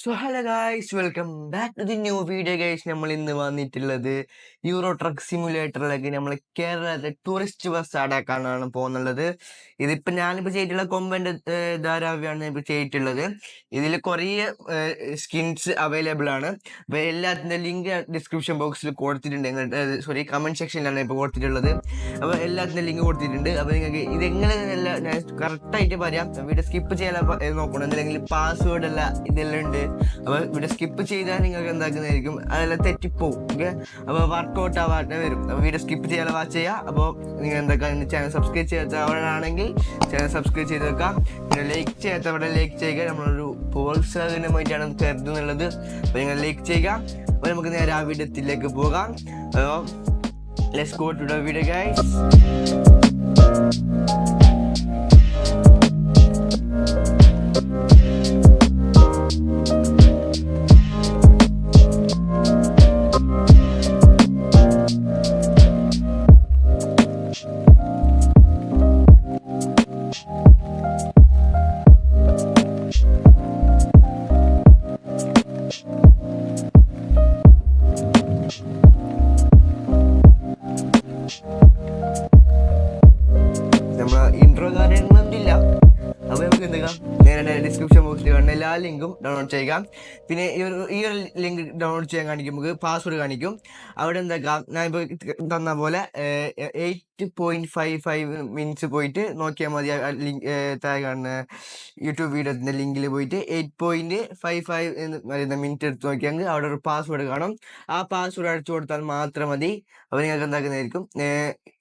So hello guys welcome back to the new video guys നമ്മൾ ഇന്ന് വന്നിട്ടുള്ളത് euro truck സിമുലേറ്ററിലേക്ക് നമ്മൾ കേരളത്തിലെ ടൂറിസ്റ്റ് ബസ് ആടാക്കാനാണ് പോകുന്നുള്ളത്. ഇതിപ്പോൾ ഞാനിപ്പോൾ ചെയ്തിട്ടുള്ള കൊമ്പന്റെ ധാരാവിയാണ് ഇപ്പോൾ ചെയ്തിട്ടുള്ളത്. ഇതിൽ കുറേ സ്കിൻസ് അവൈലബിൾ ആണ്. അപ്പോൾ എല്ലാത്തിന്റെ ലിങ്ക് ഡിസ്ക്രിപ്ഷൻ ബോക്സിൽ കൊടുത്തിട്ടുണ്ട്. സോറി കമന്റ് സെക്ഷനിലാണ് ഇപ്പോൾ കൊടുത്തിട്ടുള്ളത്. അപ്പോൾ എല്ലാത്തിന്റെ ലിങ്ക് കൊടുത്തിട്ടുണ്ട്. അപ്പോൾ നിങ്ങൾക്ക് ഇതെങ്ങനെ ഞാൻ കറക്റ്റായിട്ട് പറയാം. വീഡിയോ സ്കിപ്പ് ചെയ്യാൻ നോക്കണം. എന്തെങ്കിലും പാസ്വേഡ് എല്ലാം ഇതെല്ലാം ഉണ്ട്. അപ്പോൾ ഇവിടെ സ്കിപ്പ് ചെയ്താൽ നിങ്ങൾക്ക് എന്താക്കുന്നതായിരിക്കും? അതെല്ലാം തെറ്റിപ്പോവും ഓക്കെ അപ്പോൾ വർക്കൗട്ട് ആവാതെ വരും. അപ്പോൾ വീഡിയോ സ്കിപ്പ് ചെയ്യാതെ വാച്ച് ചെയ്യുക അപ്പോൾ നിങ്ങൾ എന്താക്കുക ചാനൽ സബ്സ്ക്രൈബ് ചെയ്യാത്തവരാണെങ്കിൽ ചാനൽ സബ്സ്ക്രൈബ് ചെയ്ത് വെക്കാം. പിന്നെ ലൈക്ക് ചെയ്യാത്തവരെ ലൈക്ക് ചെയ്യുക. നമ്മളൊരു പ്രോത്സാഹനമായിട്ടാണ് കരുതുന്നുള്ളത് അപ്പോൾ നിങ്ങൾ ലൈക്ക് ചെയ്യുക. അപ്പോൾ നമുക്ക് നേരെ ആ വീഡിയോത്തിലേക്ക് പോകാം. അപ്പോൾ let's go to the video guys ലിങ്കും ഡൗൺലോഡ് ചെയ്യുക. പിന്നെ ഈ ഒരു ഈ ഒരു ലിങ്ക് ഡൗൺലോഡ് ചെയ്യാൻ കാണിക്കും. നമുക്ക് പാസ്വേഡ് കാണിക്കും. അവിടെ എന്താക്കാം? ഞാൻ തന്ന പോലെ eight point five five minutes പോയിട്ട് നോക്കിയാൽ മതി. ലിങ്ക് താഴെ കാണുന്ന യൂട്യൂബ് വീഡിയോത്തിന്റെ ലിങ്കിൽ പോയിട്ട് എയ്റ്റ് പോയിന്റ് ഫൈവ് ഫൈവ് എന്ന് പറയുന്ന മിനിറ്റ് എടുത്ത് നോക്കിയാൽ അവിടെ ഒരു പാസ്വേഡ് കാണും. ആ പാസ്വേഡ് അടിച്ചു കൊടുത്താൽ മാത്രം മതി. അവർ നിങ്ങൾക്ക് എന്താക്കുന്നതായിരിക്കും?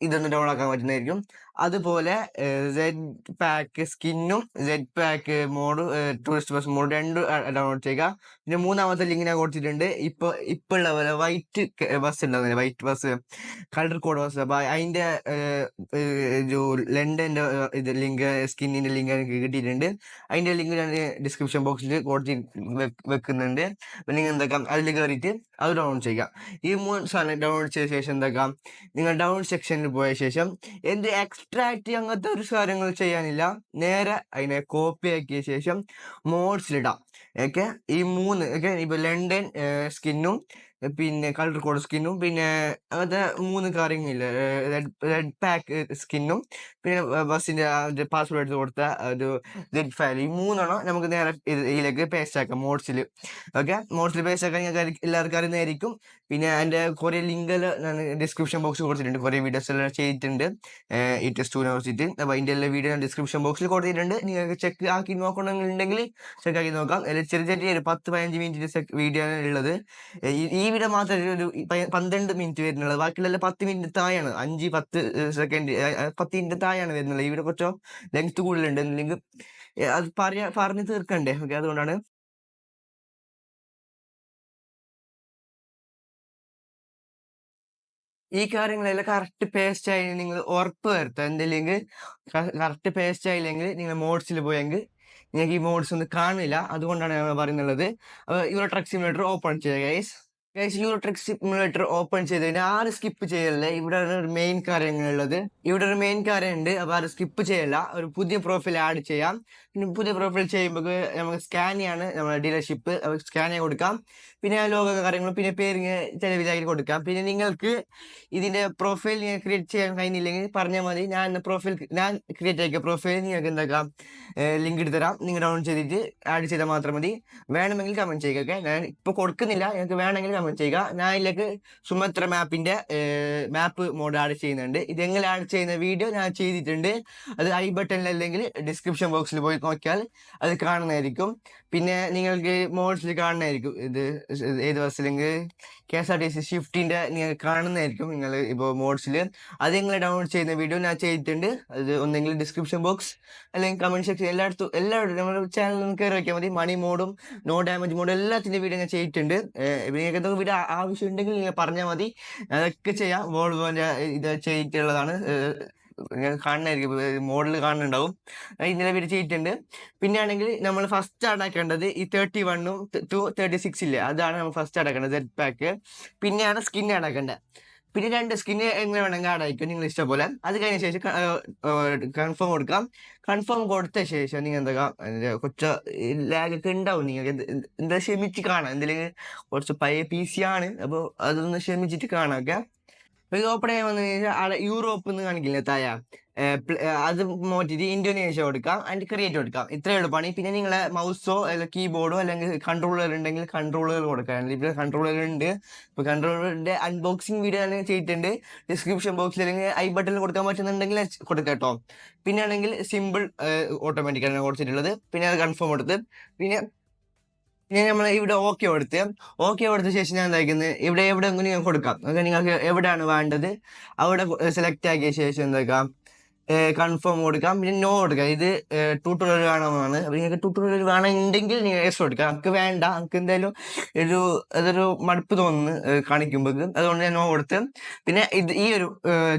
ഇതൊന്ന് ഡൗൺ ആക്കാൻ പറ്റുന്നതായിരിക്കും. അതുപോലെ Z pack സ്കിന്നും Z pack mod tourist bus mod രണ്ടും ഡൗൺലോഡ് ചെയ്യുക. പിന്നെ മൂന്നാമത്തെ ലിങ്ക് ഞാൻ കൊടുത്തിട്ടുണ്ട്. ഇപ്പോൾ ഇപ്പോൾ ഉള്ള പോലെ വൈറ്റ് ബസ് ഉണ്ടാവുന്നില്ല white bus colour code bus അപ്പോൾ അതിന്റെ ലണ്ടന്റെ ഇത് ലിങ്ക് സ്കിന്നിന്റെ ലിങ്ക് എനിക്ക് കിട്ടിയിട്ടുണ്ട്. അതിന്റെ ലിങ്ക് ഞാൻ ഡിസ്ക്രിപ്ഷൻ ബോക്സിൽ കൊടുത്തി വെക്കുന്നുണ്ട്. പിന്നെ നിങ്ങൾ എന്താക്കാം? അതിൽ കയറിയിട്ട് അത് ഡൗൺലോഡ് ചെയ്യാം ഈ മൂന്ന് സാധനം ഡൗൺലോഡ് ചെയ്ത ശേഷം എന്താക്കാം? നിങ്ങൾ ഡൗൺലോഡ് സെക്ഷനിൽ പോയ ശേഷം എന്ത് എക്സ്ട്രാക്റ്റ് അങ്ങനത്തെ ഒരു കാര്യങ്ങൾ ചെയ്യാനില്ല. നേരെ അതിനെ കോപ്പി ആക്കിയ ശേഷം മോഡ്സിലിടാം ഓക്കെ ഈ മൂന്ന് ഓക്കെ ഇപ്പോൾ ലണ്ടൻ സ്കിന്നും പിന്നെ കളർ കോഡ് സ്കിന്നും പിന്നെ അങ്ങനത്തെ മൂന്ന് കാര്യങ്ങളില്ല? റെഡ് റെഡ് പാക്ക് സ്കിന്നും പിന്നെ ബസ്സിന്റെ പാസ്വേഡ് എടുത്ത് കൊടുത്ത ഒരു റെഡ് ഫയൽ ഈ മൂന്നെണ്ണം നമുക്ക് നേരെ ഇതിലേക്ക് പേസ്റ്റ് ആക്കാം മോഡ്സിൽ ഓക്കെ മോഡ്സിൽ പേസ്റ്റ് ആക്കാൻ ഞാൻ എല്ലാവർക്കും അറിയുന്നതായിരിക്കും. പിന്നെ അതിന്റെ കുറേ ലിങ്ക് ഞാൻ ഡിസ്ക്രിപ്ഷൻ ബോക്സിൽ കൊടുത്തിട്ടുണ്ട്. കുറേ വീഡിയോസ് എല്ലാം ചെയ്തിട്ടുണ്ട്. ഈ ടെസ്റ്റ് യൂണിവേഴ്സിറ്റി അപ്പോൾ അതിന്റെ എല്ലാ വീഡിയോ ഞാൻ ഡിസ്ക്രിപ്ഷൻ ബോക്സിൽ കൊടുത്തിട്ടുണ്ട്. നിങ്ങൾക്ക് ചെക്ക് ആക്കി നോക്കണമെന്നുണ്ടെങ്കിൽ ചെക്ക് ആക്കി നോക്കാം. ചെറിയ ചെറിയ ഒരു പത്ത് പതിനഞ്ച് മിനിറ്റ് വീഡിയോ ആണ് ഉള്ളത്. ഈ വീഡിയോ മാത്രം ഒരു പന്ത്രണ്ട് മിനിറ്റ് വരുന്നുള്ളത് ബാക്കിയുള്ള പത്ത് മിനിറ്റ് താഴെയാണ്. അഞ്ച് പത്ത് സെക്കൻഡ് പത്ത് മിനിറ്റ് താഴെയാണ് വരുന്നത് ഈ വീഡിയോ കുറച്ചോ ലെങ്ത് കൂടുതലുണ്ട് അല്ലെങ്കിൽ അത് പറയാ പറഞ്ഞു തീർക്കണ്ടേ? ഓക്കെ അതുകൊണ്ടാണ്. ഈ കാര്യങ്ങളെല്ലാം കറക്റ്റ് പേസ്റ്റ് ആയി നിങ്ങൾ ഉറപ്പ് വരുത്തുക. എന്തില്ലെങ്കിൽ കറക്റ്റ് പേസ്റ്റ് ആയില്ലെങ്കിൽ നിങ്ങൾ മോഡ്സിൽ പോയെങ്കിൽ നിങ്ങൾക്ക് ഈ മോഡ്സ് ഒന്നും കാണില്ല. അതുകൊണ്ടാണ് ഞങ്ങൾ പറയുന്നുള്ളത് യൂറോ ട്രക്ക് സിമുലേറ്റർ ഓപ്പൺ ചെയ്യുക guys Euro Truck Simulator open ചെയ്തതിന് ആരും സ്കിപ്പ് ചെയ്യല്ലേ? ഇവിടെ ഒരു മെയിൻ കാര്യങ്ങളുള്ളത്. ഇവിടെ ഒരു മെയിൻ കാര്യമുണ്ട്. അപ്പോൾ ആരും സ്കിപ്പ് ചെയ്യല്ല. ഒരു പുതിയ പ്രൊഫൈൽ ആഡ് ചെയ്യാം. പിന്നെ പുതിയ പ്രൊഫൈൽ ചെയ്യുമ്പോൾ നമുക്ക് സ്കാൻ ചെയ്യാണ് നമ്മുടെ ഡീലർഷിപ്പ് സ്കാൻ ചെയ്യാൻ കൊടുക്കാം. പിന്നെ ലോക കാര്യങ്ങളും പിന്നെ പേര് ചില വിധത്തിൽ കൊടുക്കാം. പിന്നെ നിങ്ങൾക്ക് ഇതിന്റെ പ്രൊഫൈൽ നിങ്ങൾ ക്രിയേറ്റ് ചെയ്യാൻ കഴിഞ്ഞില്ലെങ്കിൽ പറഞ്ഞാൽ മതി. ഞാൻ പ്രൊഫൈൽ ഞാൻ ക്രിയേറ്റ് ആക്കിയ പ്രൊഫൈൽ നിങ്ങൾക്ക് എന്താക്കാം? ലിങ്ക് എടുത്തരാം നിങ്ങൾ ഡൗൺലോഡ് ചെയ്തിട്ട് ആഡ് ചെയ്താൽ മാത്രം മതി. വേണമെങ്കിൽ കമന്റ് ചെയ്യുക ഓക്കെ ഞാൻ ഇപ്പോൾ കൊടുക്കുന്നില്ല. നിങ്ങൾക്ക് വേണമെങ്കിൽ കമന്റ് ചെയ്യുക. ഞാൻ ഇതിലേക്ക് സുമത്ര മാപ്പിന്റെ മാപ്പ് മോഡ് ആഡ് ചെയ്യുന്നുണ്ട്. ഇതെങ്ങനെ ആഡ് ചെയ്യുന്ന വീഡിയോ ഞാൻ ചെയ്തിട്ടുണ്ട്. അത് ഐ ബട്ടണിൽ അല്ലെങ്കിൽ ഡിസ്ക്രിപ്ഷൻ ബോക്സിൽ പോയി നോക്കിയാൽ അത് കാണുന്നതായിരിക്കും. പിന്നെ നിങ്ങൾക്ക് മോഡ്സിൽ കാണുന്നതായിരിക്കും. ഇത് ഏത് ബസ്സിലെങ്കിൽ K S R T C ഷിഫ്റ്റിന്റെ നിങ്ങൾ കാണുന്നതായിരിക്കും നിങ്ങൾ ഇപ്പോൾ മോഡ്സിൽ അത് നിങ്ങൾ ഡൗൺലോഡ് ചെയ്യുന്ന വീഡിയോ ഞാൻ ചെയ്തിട്ടുണ്ട്. അത് ഒന്നെങ്കിൽ ഡിസ്ക്രിപ്ഷൻ ബോക്സ് അല്ലെങ്കിൽ കമന്റ് സെക്ഷൻ എല്ലായിടത്തും എല്ലായിടത്തും നമ്മുടെ ചാനലിൽ കയറി വയ്ക്കാൻ മതി. മണി മോഡും നോ ഡാമേജ് മോഡും എല്ലാത്തിന്റെ വീഡിയോ ഞാൻ ചെയ്തിട്ടുണ്ട്. നിങ്ങൾക്ക് എന്തൊക്കെ വീഡിയോ ആവശ്യമുണ്ടെങ്കിൽ നിങ്ങൾ പറഞ്ഞാൽ മതി. അതൊക്കെ ചെയ്യാം. വോൾവോന്റെ ഇത് ചെയ്തിട്ടുള്ളതാണ്. കാണുന്നതായിരിക്കും. മോഡൽ കാണുന്നുണ്ടാവും. ഇന്നലെ വീഡിയോ ചെയ്തിട്ടുണ്ട്. പിന്നെ ആണെങ്കിൽ നമ്മൾ ഫസ്റ്റ് അടക്കേണ്ടത് ഈ തേർട്ടി വണ്ണും ടു തേർട്ടി സിക്സ് ഇല്ലേ? അതാണ് നമ്മൾ ഫസ്റ്റ് അടക്കേണ്ടത് സെറ്റ് പാക്ക് പിന്നെയാണ് സ്കിൻ അടക്കേണ്ടത് പിന്നെ രണ്ട് സ്കിന്ന് എങ്ങനെ വേണമെങ്കിൽ അടയ്ക്കും നിങ്ങൾ ഇഷ്ടം പോലെ അത് കഴിഞ്ഞ ശേഷം കൺഫേം കൊടുക്കാം. കൺഫേം കൊടുത്ത ശേഷം നിങ്ങൾ എന്താ കുറച്ച് ലാഗ് ഒക്കെ ഉണ്ടാവും നിങ്ങൾക്ക്. എന്താ ക്ഷമിച്ച് കാണാം. എന്തെങ്കിലും കുറച്ച് പഴയ പി സി ആണ്. അപ്പോൾ അതൊന്ന് ക്ഷമിച്ചിട്ട് കാണാം ഓക്കെ? അപ്പോൾ ഇത് ഓപ്പൺ ചെയ്യാൻ വന്നു കഴിഞ്ഞാൽ അവിടെ യൂറോപ്പ് എന്ന് കാണിക്കില്ല തായ? അത് മാറ്റിയിട്ട് ഇന്തോനേഷ്യ കൊടുക്കാം. ആൻഡ് ക്രിയേറ്റ് കൊടുക്കാം. ഇത്ര എളുപ്പമാണ് പിന്നെ നിങ്ങളെ മൗസോ അല്ലെങ്കിൽ കീബോർഡോ അല്ലെങ്കിൽ കൺട്രോളർ ഉണ്ടെങ്കിൽ കൺട്രോളർ കൊടുക്കാം. ഇപ്പോൾ കൺട്രോളർ ഉണ്ട്. ഇപ്പോൾ കൺട്രോളറിന്റെ അൺബോക്സിങ് വീഡിയോ തന്നെ ചെയ്തിട്ടുണ്ട്. ഡിസ്ക്രിപ്ഷൻ ബോക്സിൽ അല്ലെങ്കിൽ ഐ ബട്ടണിൽ കൊടുക്കാൻ പറ്റുന്നുണ്ടെങ്കിൽ കൊടുക്കാം കേട്ടോ. പിന്നെ ആണെങ്കിൽ സിമ്പിൾ ഓട്ടോമാറ്റിക്കാണ് കൊടുത്തിട്ടുള്ളത്. പിന്നെ അത് കൺഫേം കൊടുത്ത്. പിന്നെ പിന്നെ നമ്മൾ ഇവിടെ ഓക്കെ കൊടുത്ത് ഓക്കെ കൊടുത്ത ശേഷം ഞാൻ എന്താക്കുന്നത് ഇവിടെ എവിടെ എങ്ങനെ ഞാൻ കൊടുക്കാം. നിങ്ങൾക്ക് എവിടെയാണ് വേണ്ടത്? അവിടെ സെലക്ട് ആക്കിയ ശേഷം എന്താക്കാം? കൺഫേം കൊടുക്കാം. പിന്നെ നോ കൊടുക്കാം. ഇത് ട്യൂട്ടോറിയൽ വേണമെന്നാണ്. അപ്പോൾ നിങ്ങൾക്ക് ട്യൂട്ടോറിയൽ വേണമെന്നുണ്ടെങ്കിൽ നിങ്ങൾ എസ് കൊടുക്കാം. നമുക്ക് വേണ്ട. നമുക്ക് എന്തായാലും ഒരു അതൊരു മടുപ്പ് തോന്നുന്നു കാണിക്കുമ്പോഴേക്കും അതുകൊണ്ട് ഞാൻ നോ കൊടുത്ത്. പിന്നെ ഇത് ഈ ഒരു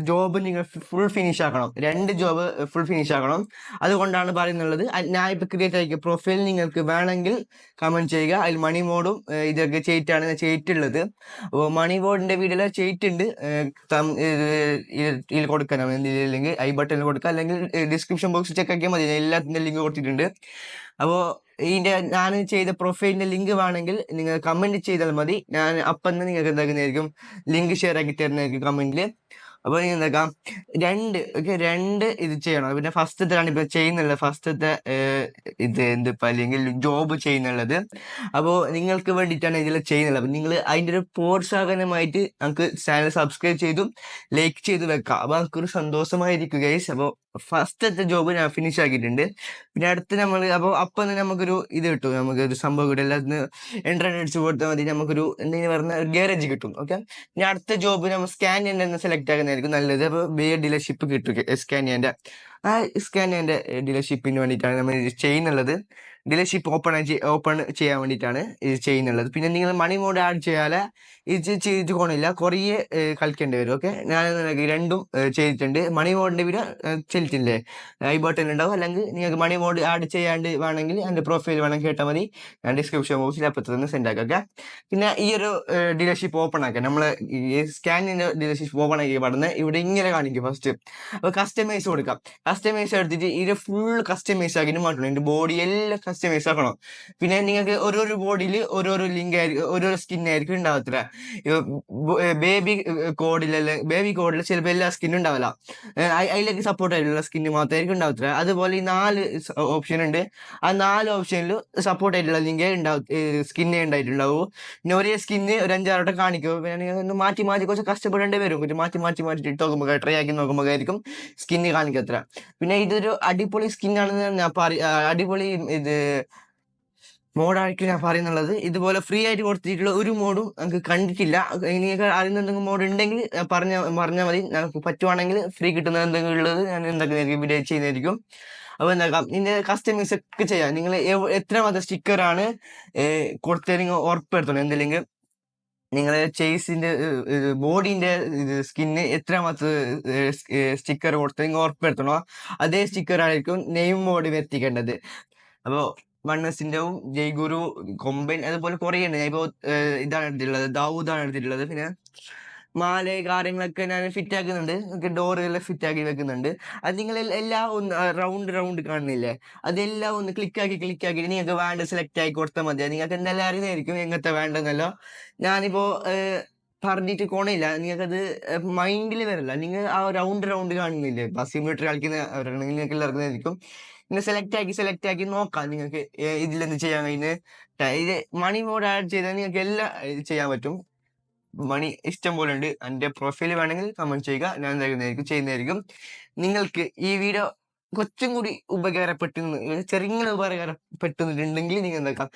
ജോബ് നിങ്ങൾ ഫുൾ ഫിനിഷ് ആക്കണം. രണ്ട് ജോബ് ഫുൾ ഫിനിഷ് ആക്കണം. അതുകൊണ്ടാണ് പറയുന്നുള്ളത്. ഞാൻ ഇപ്പോൾ ക്രിയേറ്റ് ആക്കിയ പ്രൊഫൈൽ നിങ്ങൾക്ക് വേണമെങ്കിൽ കമന്റ് ചെയ്യുക. അതിൽ മണി മോഡും ഇതൊക്കെ ചെയ്റ്റാണ് ചെയ്റ്റുള്ളത് അപ്പോൾ മണി ബോർഡിന്റെ വീഡിയോയിൽ ചെയ്റ്റ് ഉണ്ട് ഇതിൽ കൊടുക്കണം. എന്തെങ്കിലും ഐ ബട്ടണിൽ കൊടുക്കുക. അല്ലെങ്കിൽ ഡിസ്ക്രിപ്ഷൻ ബോക്സ് ചെക്ക് ആക്കിയാൽ മതി. എല്ലാത്തിന്റെ ലിങ്ക് കൊടുത്തിട്ടുണ്ട്. അപ്പോൾ ഇതിന്റെ ഞാൻ ചെയ്ത പ്രൊഫൈലിന്റെ ലിങ്ക് വേണമെങ്കിൽ നിങ്ങൾ കമന്റ് ചെയ്താൽ മതി. ഞാൻ അപ്പം തന്നെ നിങ്ങൾക്ക് എന്താക്കുന്നതായിരിക്കും? ലിങ്ക് ഷെയർ ആക്കി തരുന്നതായിരിക്കും കമന്റിൽ അപ്പോൾ നിങ്ങൾ എന്താക്കാം? രണ്ട് ഓക്കെ രണ്ട് ഇത് ചെയ്യണം. പിന്നെ ഇതാണ് ഇപ്പോൾ ചെയ്യുന്നുള്ളത് ഫസ്റ്റത്തെ ഇത് എന്ത് അല്ലെങ്കിൽ ജോബ് ചെയ്യുന്നുള്ളത്. അപ്പോൾ നിങ്ങൾക്ക് വേണ്ടിയിട്ടാണ് ഇതിൽ ചെയ്യുന്നുള്ളത് അപ്പോൾ നിങ്ങൾ അതിന്റെ ഒരു പ്രോത്സാഹനമായിട്ട് നമുക്ക് ചാനൽ സബ്സ്ക്രൈബ് ചെയ്തും ലൈക്ക് ചെയ്ത് വെക്കാം. അപ്പോൾ നമുക്കൊരു സന്തോഷമായിരിക്കും ഗൈസ് അപ്പോൾ ഫസ്റ്റത്തെ ജോബ് ഞാൻ ഫിനിഷ് ആക്കിയിട്ടുണ്ട്. പിന്നെ അടുത്ത് നമ്മൾ അപ്പോൾ അപ്പം തന്നെ നമുക്കൊരു ഇത് കിട്ടും. നമുക്ക് ഒരു സംഭവം കിട്ടും. എല്ലാത്തിന് എൻട്രൻ അടിച്ച് കൊടുത്താൽ മതി. നമുക്കൊരു എന്തെങ്കിലും പറഞ്ഞ ഗ്യാരേജ് കിട്ടും. ഓക്കെ പിന്നെ അടുത്ത ജോബ് നമ്മൾ സ്കാനിയന്റെ സെലക്ട് ആക്കുന്നതായിരിക്കും നല്ലത്. അപ്പോൾ ബി ഡീലർഷിപ്പ് കിട്ടും. സ്കാനിയന്റെ ആ സ്കാനിയന്റെ ഡീലർഷിപ്പിന് വേണ്ടിയിട്ടാണ് നമ്മൾ ചെയ്യുന്നുള്ളത്. ഡീലർഷിപ്പ് ഓപ്പൺ ഓപ്പൺ ചെയ്യാൻ വേണ്ടിയിട്ടാണ് ഇത് ചെയ്യുന്നുള്ളത്. പിന്നെ നിങ്ങൾ മണി മോഡ് ആഡ് ചെയ്യാതെ ഇത് ചെയ്ത് പോകണില്ല കുറേ കളിക്കേണ്ടി വരും. ഓക്കെ? ഞാൻ രണ്ടും ചെയ്തിട്ടുണ്ട്. മണി മോഡിന്റെ വീഡിയോ ചെയ്തിട്ടില്ലേ ഐ ബട്ടൺ ഉണ്ടാവും അല്ലെങ്കിൽ നിങ്ങൾക്ക് മണി മോഡ് ആഡ് ചെയ്യാണ്ട് വേണമെങ്കിൽ എന്റെ പ്രൊഫൈൽ വേണമെങ്കിൽ കേട്ടാൽ മതി. ഞാൻ ഡിസ്ക്രിപ്ഷൻ ബോക്സിൽ അപ്പുറത്ത് നിന്ന് സെൻഡ് ആക്കാം. ഓക്കെ? പിന്നെ ഈ ഒരു ഡീലർഷിപ്പ് ഓപ്പൺ ആക്കാം. നമ്മൾ ഈ സ്കാനിന്റെ ഡീലർഷിപ്പ് ഓപ്പൺ ആക്കി പറഞ്ഞ് ഇവിടെ ഇങ്ങനെ കാണിക്കും ഫസ്റ്റ് അപ്പോൾ കസ്റ്റമൈസ് കൊടുക്കാം. കസ്റ്റമൈസ് എടുത്തിട്ട് ഇത് ഫുൾ കസ്റ്റമൈസ് ആക്കിയിട്ട് മാറ്റണം. എന്റെ ബോഡി എല്ലാം കസ്റ്റമൈസ് ആക്കണം. പിന്നെ നിങ്ങൾക്ക് ഓരോരോ ബോഡിയിൽ ഓരോരോ ലിങ്ക് ആയിരിക്കും ഓരോരോ സ്കിൻ ആയിരിക്കും ഉണ്ടാവത്തില്ല. ബേബി കോഡിലല്ല ബേബി കോഡിൽ ചിലപ്പോൾ എല്ലാ സ്കിന്നും ഉണ്ടാവില്ല അതിലേക്ക് സപ്പോർട്ട് ആയിട്ടുള്ള സ്കിന്ന് മാത്രമായിരിക്കും ഉണ്ടാവത്തില്ല. അതുപോലെ ഈ നാല് ഓപ്ഷൻ ഉണ്ട്. ആ നാല് ഓപ്ഷനിൽ സപ്പോർട്ട് ആയിട്ടുള്ള ലിങ്ക് ഉണ്ടാവും സ്കിന്നേ ഉണ്ടായിട്ടുണ്ടാവൂ. പിന്നെ ഒരേ സ്കിന്ന് ഒരു അഞ്ചാറോട്ടെ കാണിക്കും. പിന്നെ നിങ്ങൾ ഒന്ന് മാറ്റി മാറ്റി കുറച്ച് കഷ്ടപ്പെടേണ്ടി വരും. കുറച്ച് മാറ്റി മാറ്റി മാറ്റി ഇട്ട് നോക്കുമ്പോൾ ട്രൈ ആക്കി നോക്കുമ്പോൾ ആയിരിക്കും സ്കിന്ന് കാണിക്കത്ര പിന്നെ ഇതൊരു അടിപൊളി സ്കിന്നാണെന്ന് ഞാൻ അടിപൊളി ഇത് മോഡായിരിക്കും ഞാൻ പറയുന്നുള്ളത്. ഇതുപോലെ ഫ്രീ ആയിട്ട് കൊടുത്തിട്ടുള്ള ഒരു മോഡും നമുക്ക് കണ്ടിട്ടില്ല. എനിക്ക് അറിയുന്ന എന്തെങ്കിലും മോഡ് ഉണ്ടെങ്കിൽ പറഞ്ഞ പറഞ്ഞാൽ മതി. ഞങ്ങൾക്ക് പറ്റുവാണെങ്കിൽ ഫ്രീ കിട്ടുന്ന എന്തെങ്കിലും ഉള്ളത് ഞാൻ എന്തൊക്കെ വീഡിയോ ചെയ്യുന്നതായിരിക്കും. അപ്പോൾ എന്താക്കാം ഇതിന്റെ കസ്റ്റമൈസ് ഒക്കെ ചെയ്യാം. നിങ്ങൾ എത്ര മാത്രം സ്റ്റിക്കറാണ് കൊടുത്തതെങ്കിൽ ഉറപ്പെടുത്തണം എന്തില്ലെങ്കിൽ നിങ്ങളെ ചേസിന്റെ ബോഡിന്റെ ഇത് സ്കിന്ന് എത്രമാത്രം സ്റ്റിക്കർ കൊടുത്തെങ്കിൽ ഉറപ്പെടുത്തണോ അതേ സ്റ്റിക്കർ ആയിരിക്കും നെയിം മോഡ് എത്തിക്കേണ്ടത് അപ്പോൾ വണ്ണസിന്റെവും ജയ്ഗുരു കൊമ്പൻ അതുപോലെ കുറേ ഉണ്ട്. ഞാൻ ഇപ്പോൾ ഇതാണ് എടുത്തിട്ടുള്ളത്. ദാവൂദാണ് എടുത്തിട്ടുള്ളത്. പിന്നെ മാല കാര്യങ്ങളൊക്കെ ഞാൻ ഫിറ്റ് ആക്കുന്നുണ്ട്. ഡോറുകളെ ഫിറ്റ് ആക്കി വെക്കുന്നുണ്ട്. അത് നിങ്ങൾ എല്ലാം ഒന്ന് റൗണ്ട് റൗണ്ട് കാണുന്നില്ലേ? അതെല്ലാം ഒന്ന് ക്ലിക്ക് ആക്കി ക്ലിക്ക് ആക്കി നിങ്ങൾക്ക് വേണ്ട സെലക്ട് ആക്കി കൊടുത്താൽ മതി. നിങ്ങൾക്ക് എന്തെല്ലാം അറിയുന്നതായിരിക്കും എങ്ങനത്തെ വേണ്ടെന്നല്ലോ ഞാനിപ്പോ പറഞ്ഞിട്ട് കോണില്ല നിങ്ങൾക്കത് മൈൻഡിൽ വരില്ല. നിങ്ങൾ ആ റൗണ്ട് റൗണ്ട് കാണുന്നില്ലേ? ഇപ്പൊ കളിക്കുന്ന അവരാണെങ്കിൽ നിങ്ങൾക്ക് എല്ലാവർക്കും നിങ്ങൾ സെലക്ട് ആക്കി സെലക്ട് ആക്കി നോക്കാം നിങ്ങൾക്ക് ഇതിലെന്ത് ചെയ്യാൻ കഴിയുന്നത്. ഇത് മണി മോഡ് ആഡ് ചെയ്താൽ നിങ്ങൾക്ക് എല്ലാം ചെയ്യാൻ പറ്റും. മണി ഇഷ്ടം പോലെ ഉണ്ട്. എന്റെ പ്രൊഫൈൽ വേണമെങ്കിൽ കമന്റ് ചെയ്യുക. ഞാൻ എന്തായിരിക്കും ചെയ്യുന്നതായിരിക്കും. നിങ്ങൾക്ക് ഈ വീഡിയോ കുറച്ചും കൂടി ഉപകാരപ്പെട്ടു ചെറിയ ഉപകാരപ്പെട്ടുണ്ടെങ്കിൽ നിങ്ങൾ എന്താക്കാം?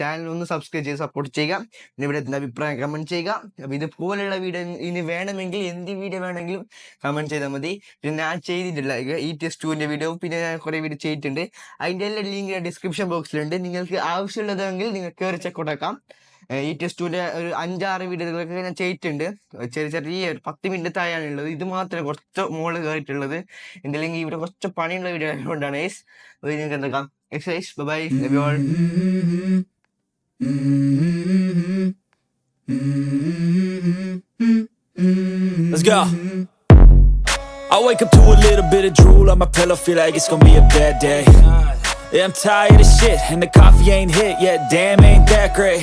ചാനൽ ഒന്ന് സബ്സ്ക്രൈബ് ചെയ്ത് സപ്പോർട്ട് ചെയ്യുക. ഇവിടെ അഭിപ്രായം? കമന്റ് ചെയ്യുക. അപ്പൊ ഇതുപോലെയുള്ള വീഡിയോ ഇനി വേണമെങ്കിൽ എന്ത് വീഡിയോ വേണമെങ്കിലും കമന്റ് ചെയ്താൽ മതി. പിന്നെ ഞാൻ ചെയ്തിട്ടില്ല. ഈ ടെസ്റ്റ് ടുവിന്റെ വീഡിയോ പിന്നെ ഞാൻ കുറെ വീഡിയോ ചെയ്തിട്ടുണ്ട്. അതിന്റെ എല്ലാ ലിങ്ക് ഡിസ്ക്രിപ്ഷൻ ബോക്സിലുണ്ട് നിങ്ങൾക്ക് ആവശ്യമുള്ളതെങ്കിൽ നിങ്ങൾ കയറി ചെക്കൗട്ടാക്കാം ഈ ടെസ്റ്റ് ടുവിന്റെ ഒരു അഞ്ചാറ് വീഡിയോകളൊക്കെ ഞാൻ ചെയ്തിട്ടുണ്ട് ചെറിയ ചെറിയ ഒരു പത്ത് മിനിറ്റ് തായാണ് ഉള്ളത് ഇത് മാത്രമേ കുറച്ച് മുകളിൽ കയറിയിട്ടുള്ളത് എന്റെ അല്ലെങ്കിൽ ഇവിടെ കുറച്ച് പണിയുള്ള വീഡിയോ ആയതുകൊണ്ടാണ് ഏസ് നിങ്ങൾക്ക് എന്തൊക്കെ excise bye love you all. Let's go. I wake up to a little bit of drool on my pillow, feel like it's gonna be a bad day. Yeah, I'm tired of shit, and the coffee ain't hit yet. Damn, ain't that great.